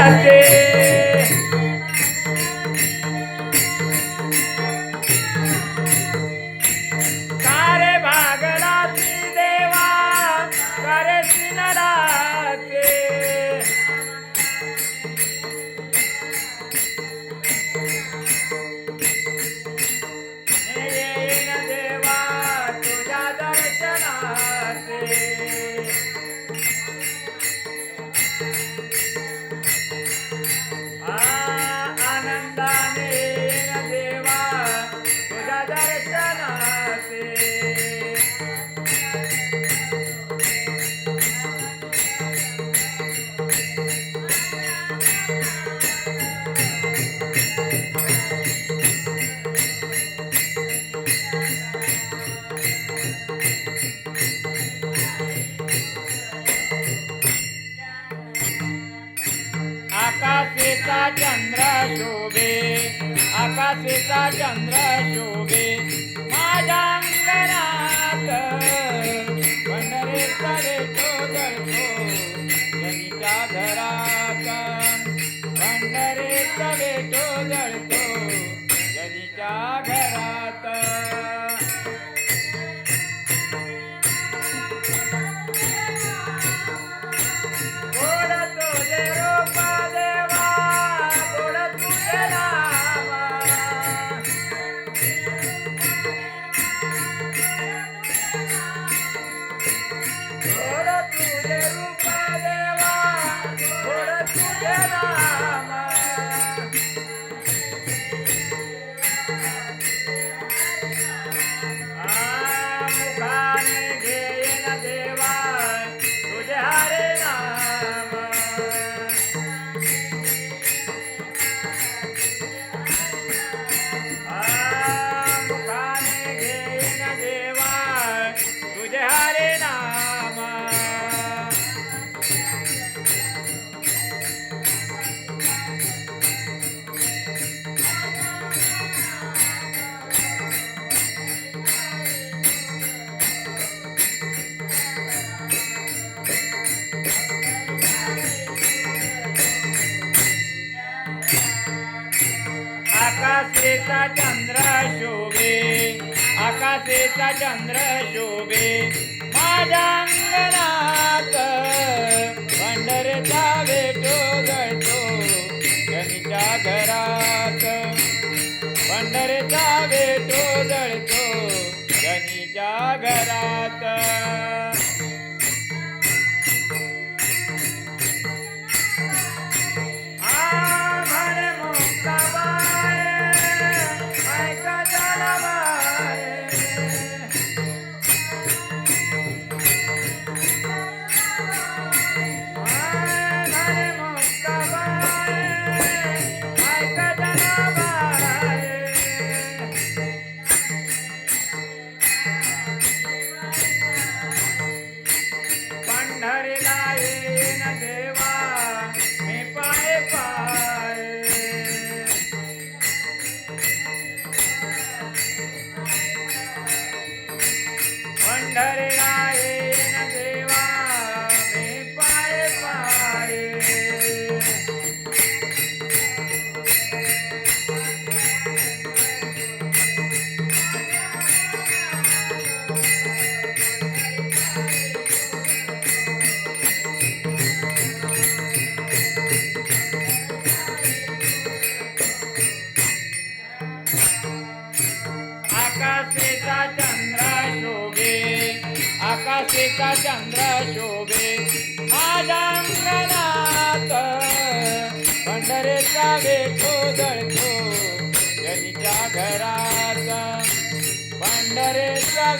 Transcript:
காத்தே I व्यासेचा चंद्र शोभे माझ्या अंगणात. पंढरचा भेटो गळतो गणीच्या घरात. पंढरचा भेटो गळतो गणीच्या घरात. हरे चा चंद्र शोभे आजांगणात पंढरेचा वेठो दळतो गणीच्या घरात. पंढरेचा